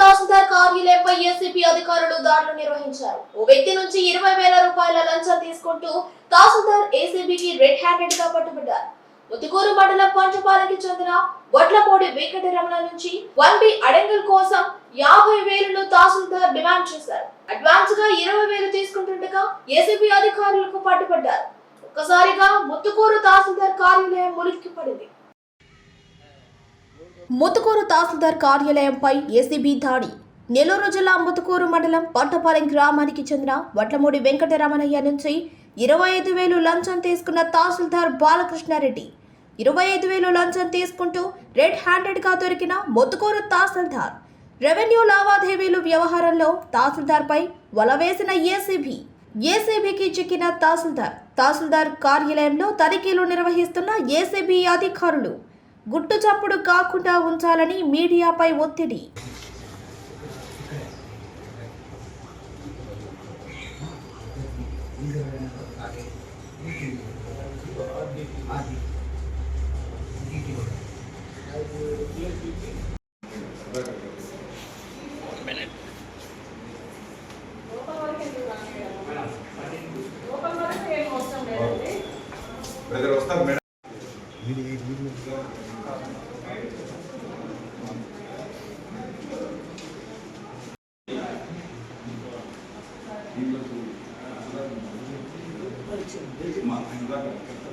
తహసీల్దార్ కార్యాలయంపై ACP అధికారులు దాడులు నిర్వహించారు. ఓ వ్యక్తి నుంచి ఇరవై వేల రూపాయల లంచం తీసుకుంటూ తహసీల్దార్ ఏసీబీకి రెడ్ హ్యాండెడ్గా పట్టుబడ్డారు. ముతుకూరు మండలం పంచపాలకి చెందిన వడ్లపూడి వెంకటరమణ నుంచి వన్ బి అడంగల్ కోసం యాభై వేలను తహసీల్దార్ డిమాండ్ చేశారు. అడ్వాన్స్గా ఇరవై వేలు తీసుకుంటుండగా ఏసీబీ అధికారులకు పట్టుబడ్డారు. ఒక్కసారిగా ముత్తుకూరు తహసీల్దార్ కార్యాలయం ములిక్కి పడింది ముతుకూరు తహసీల్దార్ కార్యాలయంపై ఏసీబీ దాడి. నెల్లూరు జిల్లా ముతుకూరు మండలం పంటపాలెం గ్రామానికి చెందిన వట్లమూడి వెంకటరమణయ్య నుంచి ఇరవై ఐదు వేలు లంచం తీసుకున్న తహసీల్దార్ బాలకృష్ణారెడ్డి. ఇరవై ఐదు వేలు లంచం తీసుకుంటూ రెడ్ హ్యాండెడ్గా దొరికిన ముతుకూరు తహసీల్దార్. రెవెన్యూ లావాదేవీలు వ్యవహారంలో తహసీల్దార్పై వలవేసిన ఏసీబీ. ఏసీబీకి చిక్కిన తహసీల్దార్. తహసీల్దార్ కార్యాలయంలో తనిఖీలు నిర్వహిస్తున్న ఏసీబీ అధికారులు. గుట్టు చప్పుడు కాకుండా ఉంచాలని మీడియాపై ఒత్తిడి. బ్రదర్ వస్తారు You need to eat me. Thank you.